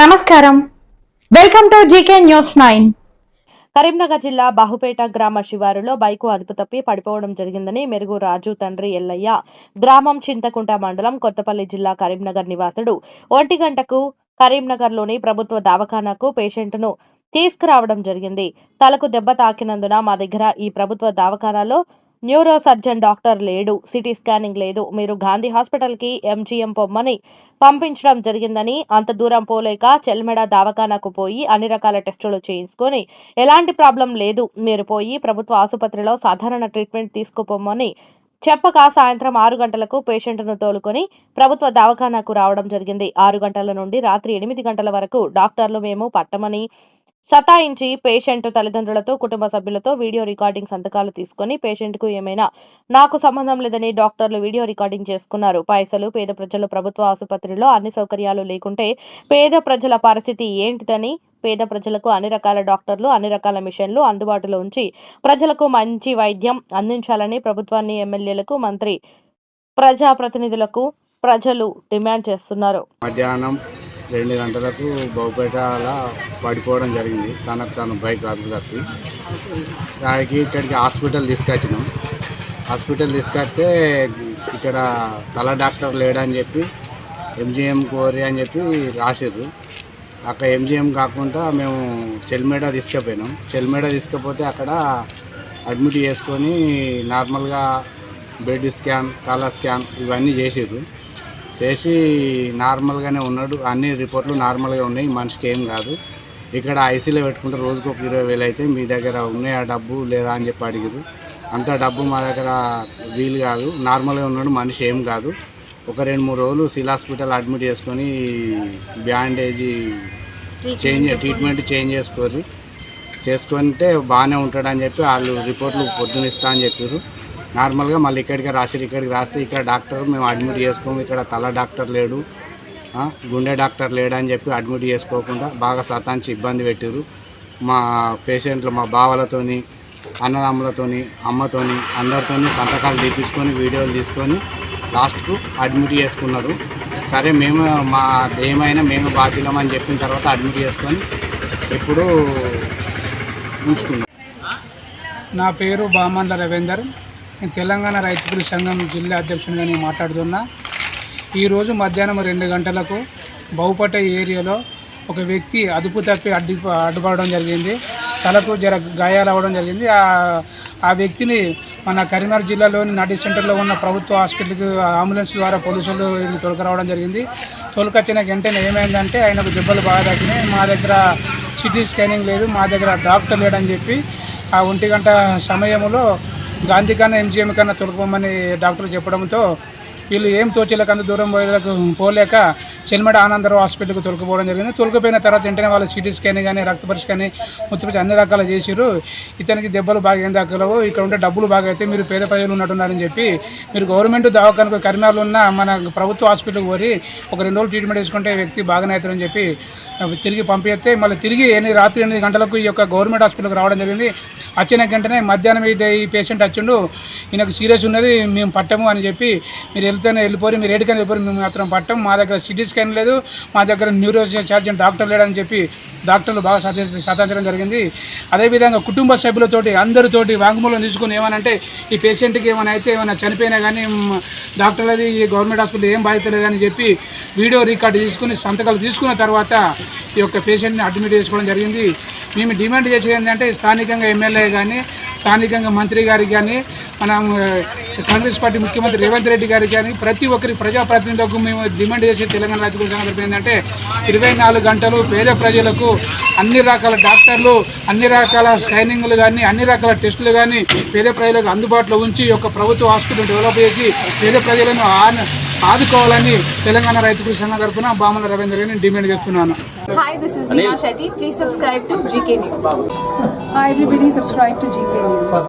నమస్కారం. Welcome to GK news nine Karimnagar జిల్లా బాహుపేట గ్రామ శివారులో బైకు అదుపు తప్పి పడిపోవడం జరిగిందని మెరుగు రాజు తండ్రి ఎల్లయ్య గ్రామం చింతకుంట మండలం కొత్తపల్లి జిల్లా కరీంనగర్ నివాసుడు. ఒంటి గంటకు కరీంనగర్లోని ప్రభుత్వ దవాఖానాకు పేషెంట్ను తీసుకురావడం జరిగింది. తలకు దెబ్బ తాకినందున మా దగ్గర ఈ ప్రభుత్వ దవాఖానాలో న్యూరో సర్జన్ డాక్టర్ లేడు సిటీ స్కానింగ్ లేదు. మీరు గాంధీ హాస్పిటల్కి ఎంజీఎం పొమ్మని పంపించడం జరిగిందని అంత దూరం పోలేక చెల్మెడ దావఖానాకు పోయి అన్ని రకాల టెస్టులు చేయించుకొని ఎలాంటి ప్రాబ్లం లేదు. మీరు పోయి ప్రభుత్వ ఆసుపత్రిలో సాధారణ ట్రీట్మెంట్ తీసుకుపోమని చెప్పక సాయంత్రం ఆరు గంటలకు పేషెంట్ను తోలుకొని ప్రభుత్వ దవాఖానాకు రావడం జరిగింది. ఆరు గంటల నుండి రాత్రి ఎనిమిది గంటల వరకు డాక్టర్లు మేము పట్టమని సతాయించి పేషెంట్ తల్లిదండ్రులతో కుటుంబ సభ్యులతో వీడియో రికార్డింగ్ సంతకాలు తీసుకొని పేషెంట్కు ఏమైనా నాకు సంబంధం లేదని డాక్టర్లు వీడియో రికార్డింగ్ చేసుకున్నారు. పైసలు పేద ప్రజలు ప్రభుత్వ ఆసుపత్రిలో అన్ని సౌకర్యాలు లేకుంటే పేద ప్రజల పరిస్థితి ఏంటిదని పేద ప్రజలకు అన్ని రకాల డాక్టర్లు అన్ని రకాల మిషన్లు అందుబాటులో ఉంచి ప్రజలకు మంచి వైద్యం అందించాలని ప్రభుత్వాన్ని ఎమ్మెల్యేలకు మంత్రి ప్రజాప్రతినిధులకు ప్రజలు డిమాండ్ చేస్తున్నారు. మధ్యాహ్నం రెండు గంటలకు బహుపేటల పడిపోవడం జరిగింది. తనకు తను బైక్ అదుపు తప్పి దానికి ఇక్కడికి హాస్పిటల్ తీసుకొచ్చినాం. హాస్పిటల్ తీసుకొస్తే ఇక్కడ తల డాక్టర్ లేడని చెప్పి ఎంజిఎం కోరి అని చెప్పి రాసారు అక్కడ ఎంజిఎం కాకుండా మేము చెల్మేడ తీసుకుపోయినాం. చెల్మేడ తీసుకపోతే అక్కడ అడ్మిట్ చేసుకొని నార్మల్గా బెడ్ స్కాన్ తల స్కాన్ ఇవన్నీ చేసారు చేసి నార్మల్గానే ఉన్నాడు. అన్ని రిపోర్ట్లు నార్మల్గా ఉన్నాయి. మనిషికి ఏం కాదు. ఇక్కడ ఐసీలో పెట్టుకుంటే రోజుకు ఒక ఇరవై వేలు అయితే మీ దగ్గర ఉన్నాయా. డబ్బు లేదా అని చెప్పి అడిగారు అంత డబ్బు మా దగ్గర వీలు కాదు. నార్మల్గా ఉన్నాడు. మనిషి ఏం కాదు. ఒక రెండు మూడు రోజులు సిల్ హాస్పిటల్ అడ్మిట్ చేసుకొని బ్యాండేజీ చేంజ్ ట్రీట్మెంట్ చేంజ్ చేసుకోరు చేసుకుంటే బాగానే ఉంటాడని చెప్పి వాళ్ళు రిపోర్ట్లు పొద్దున ఇస్తా అని చెప్పారు నార్మల్గా మళ్ళీ ఇక్కడికి రాసిరు ఇక్కడికి రాస్తే ఇక్కడ డాక్టర్ మేము అడ్మిట్ చేసుకోము ఇక్కడ తల డాక్టర్ లేడు గుండె డాక్టర్ లేడని చెప్పి అడ్మిట్ చేసుకోకుండా బాగా సతాంచి ఇబ్బంది పెట్టారు మా పేషెంట్లు మా బావలతోని అన్నదమ్ములతోని అమ్మతోని అందరితోని సంతకాలు తీపించుకొని వీడియోలు తీసుకొని లాస్ట్కు అడ్మిట్ చేసుకున్నారు. సరే మేము మా ఏమైనా మేము బాధ్యులమని చెప్పిన తర్వాత అడ్మిట్ చేసుకొని ఇప్పుడు ఉంచుకున్నాం. నా పేరు బామండ్ల రవీందర్. నేను తెలంగాణ రైతుల సంఘం జిల్లా అధ్యక్షునిగా నేను మాట్లాడుతున్నా. ఈరోజు మధ్యాహ్నం రెండు గంటలకు బహుపట ఏరియాలో ఒక వ్యక్తి అదుపు తప్పి అడ్డు అడ్డుపడడం జరిగింది. తలకు జర గాయాలు అవ్వడం జరిగింది. ఆ ఆ వ్యక్తిని మన కరీంనగర్ జిల్లాలోని నడి సెంటర్లో ఉన్న ప్రభుత్వ హాస్పిటల్కి అంబులెన్స్ ద్వారా పోలీసులు తొలకరావడం జరిగింది. తొలకొచ్చిన వెంటనే ఏమైందంటే ఆయనకు దెబ్బలు బాగా తగ్గినాయి మా దగ్గర సిటీ స్కానింగ్ లేదు మా దగ్గర డాక్టర్ లేడని చెప్పి ఆ ఒంటి గంట సమయంలో గాంధీ కన్నా ఎంజీఎం కన్నా తొలగమని డాక్టర్లు చెప్పడంతో వీళ్ళు ఏం తోచేలకు అంత దూరం పోయేలకు పోలేక చెల్మడ ఆనందరావు హాస్పిటల్కి తొలకపోవడం జరిగింది. తొలకపోయిన తర్వాత వెంటనే వాళ్ళు సిటీ స్కాన్ కానీ రక్త పరీక్ష కానీ మూత్రపరీక్ష అన్ని రకాలు చేసిరు ఇతనికి దెబ్బలు బాగా ఏం దక్కలేవు. ఇక్కడ ఉంటే డబ్బులు బాగా అయితే మీరు పేద ప్రజలు ఉన్నట్టున్నారని చెప్పి మీరు గవర్నమెంట్ దవాఖానకు కరీంనగర్లో ఉన్న మన ప్రభుత్వ హాస్పిటల్కి పోయి ఒక రెండు రోజులు ట్రీట్మెంట్ వేసుకుంటే వ్యక్తి బాగానే అవుతారని చెప్పి తిరిగి పంపిస్తే మళ్ళీ తిరిగి ఎనిమిది రాత్రి ఎనిమిది గంటలకు ఈ యొక్క గవర్నమెంట్ హాస్పిటల్కి రావడం జరిగింది. వచ్చిన వెంటనే మధ్యాహ్నం ఈ ఈ పేషెంట్ వచ్చిండు. ఈయనకు సీరియస్ ఉన్నది మేము పట్టము అని చెప్పి మీరు వెళ్తేనే వెళ్ళిపోరు మీరు ఏడికని వెళ్ళిపోయి మేము మాత్రం పట్టం. మా దగ్గర సిటీ స్కాన్ లేదు మా దగ్గర న్యూరో సర్జన్ డాక్టర్ లేడని చెప్పి డాక్టర్లు బాగా సాధించడం జరిగింది. అదేవిధంగా కుటుంబ సభ్యులతోటి అందరితోటి వాంగ్మూలం తీసుకుని ఏమనంటే ఈ పేషెంట్కి ఏమైనా అయితే ఏమైనా చనిపోయినా కానీ డాక్టర్లది డాక్టర్ ఈ గవర్నమెంట్ హాస్పిటల్ ఏం బాధ్యత లేదని చెప్పి వీడియో రికార్డు తీసుకుని సంతకాలు తీసుకున్న తర్వాత ఈ యొక్క పేషెంట్ని అడ్మిట్ చేసుకోవడం జరిగింది. మేము డిమాండ్ చేసేది ఏంటంటే స్థానికంగా ఎమ్మెల్యే కానీ స్థానికంగా మంత్రి గారికి కానీ మనం కాంగ్రెస్ పార్టీ ముఖ్యమంత్రి రేవంత్ రెడ్డి గారికి కానీ ప్రతి ఒక్కరి ప్రజాప్రతినిధులకు మేము డిమాండ్ చేసే తెలంగాణ రాజకీయ సంఘం తరపున ఏంటంటే ఇరవై నాలుగు గంటలు పేద ప్రజలకు అన్ని రకాల డాక్టర్లు అన్ని రకాల స్కానింగ్లు కానీ అన్ని రకాల టెస్టులు కానీ పేద ప్రజలకు అందుబాటులో ఉంచి యొక్క ప్రభుత్వ హాస్పిటల్ డెవలప్ చేసి పేద ప్రజలను ఆదుకోవాలని తెలంగాణ రైతు కృషి సంఘం తరపున బామల రవీంద్ర గారిని డిమాండ్ చేస్తున్నాను Hi, this is Neha Shetty. Please subscribe to GK News. Hi everybody, subscribe to GK News.